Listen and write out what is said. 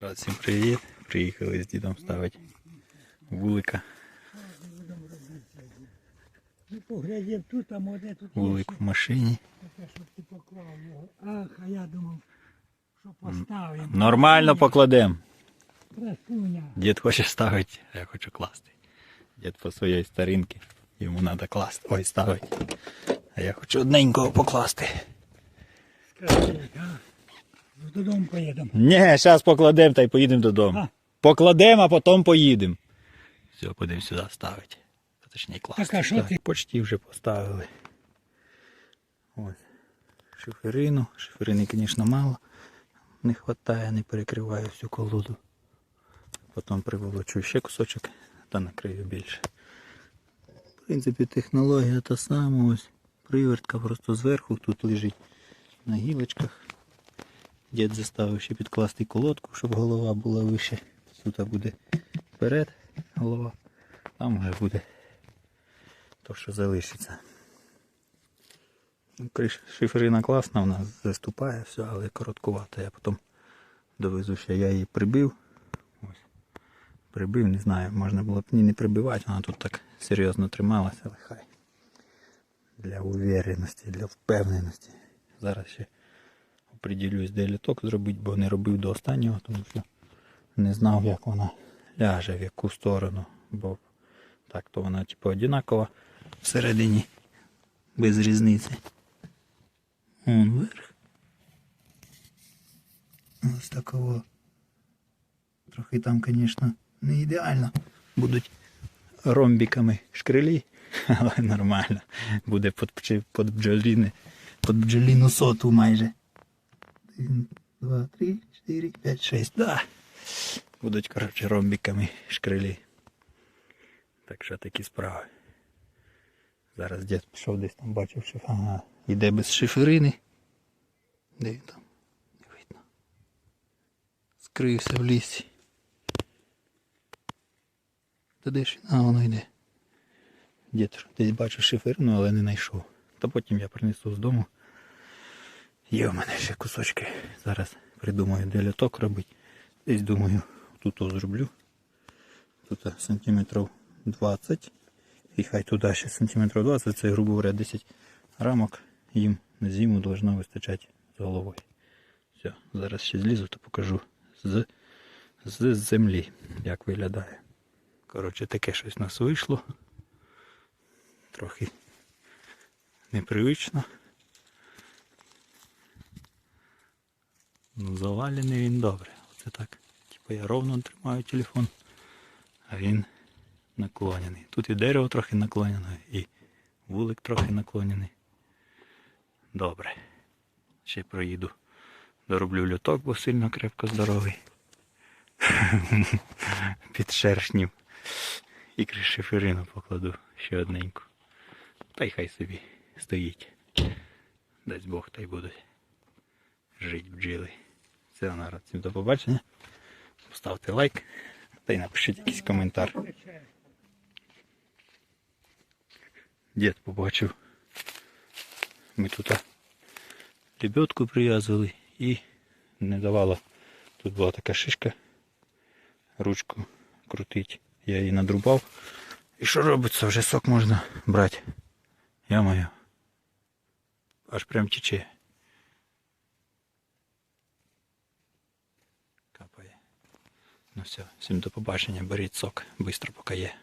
Рад всім привіт. Приїхали з дідом ставити вулика. Ну, поглядів тут, а може тут Вулик в машині. таке, щоб ти поклав його. Ах, а я думав, що поставимо. Нормально покладем. Красуня. Дід хоче ставити, а я хочу класти. Дід по своїй старинці. Йому треба класти. Ой, ставити. А я хочу одненького покласти. Скажи, а? Додому поїдемо. Ні, зараз покладемо та й поїдемо додому. А. Покладемо, а потім поїдемо. Все, будемо сюди ставити. Точніше класти. Так, а що ти? Почти вже поставили. Ось. Шиферину. Шиферини, звісно, мало. Не вистачає, не перекриваю всю колоду. Потім приволочу ще кусочок та накрию більше. В принципі, технологія та сама. Ось привертка просто зверху тут лежить на гілочках. Дід заставив ще підкласти колодку, щоб голова була вище. Тут буде вперед голова, там вже буде то, що залишиться. Ну, Шиферина класна, вона заступає все, але короткувата. Я потім довезу ще, я її прибив. Ось. Прибив, не знаю, можна було б ні не прибивати, вона тут так серйозно трималася, але хай. Для увереності, для впевненості. Зараз ще оприділюсь, де літок зробити, бо не робив до останнього, тому що не знав, як вона ляже, в яку сторону. Бо так то вона типу одинакова всередині, без різниці. Вон вверх. Ось такого. Трохи там, звісно, не ідеально. Будуть ромбіками шкрилі, але нормально. Буде бджоліни, під бджоліну соту майже. Один, два, три, чотири, п'ять, шесть. Да. Будуть, коротше, ромбіками шкрилі. Так що такі справи. Зараз дід пішов десь там бачив, що ага, йде без шиферини. Де він там? Не видно. Скрився в лісі. Та де ж він? А, воно йде. Дід десь бачив шиферину, але не знайшов. Та потім я принесу з дому. Є в мене ще кусочки. Зараз придумаю, де ляток робити. Десь думаю, тут зроблю. Тут сантиметрів 20. І хай туди ще сантиметрів 20, це, грубо говоря, 10 рамок. Їм на зиму должно вистачати з головою. Все, зараз ще злізу та покажу з, з землі, як виглядає. Коротше, таке щось у нас вийшло. Трохи непривично. Ну, завалений він добре. Оце так. Типу я ровно тримаю телефон, а він наклонений. Тут і дерево трохи наклонене, і вулик трохи наклонений. Добре. Ще проїду. Дороблю люток, бо сильно крепко здоровий. Під шершнів. І кришиферину покладу ще одненьку. Та й хай собі стоїть. Дасть Бог та й будуть жить бджіли. Народ. Всім до побачення. Поставте лайк та й напишіть якийсь коментар. Дід побачив. Ми тут лебедку прив'язували і не давало. Тут була така шишка. Ручку крутить. Я її надрубав. І що робиться? Вже сок можна брати. Я маю. Аж прям тече. Ну все, всім до побачення. Беріть сок, швидко поки є.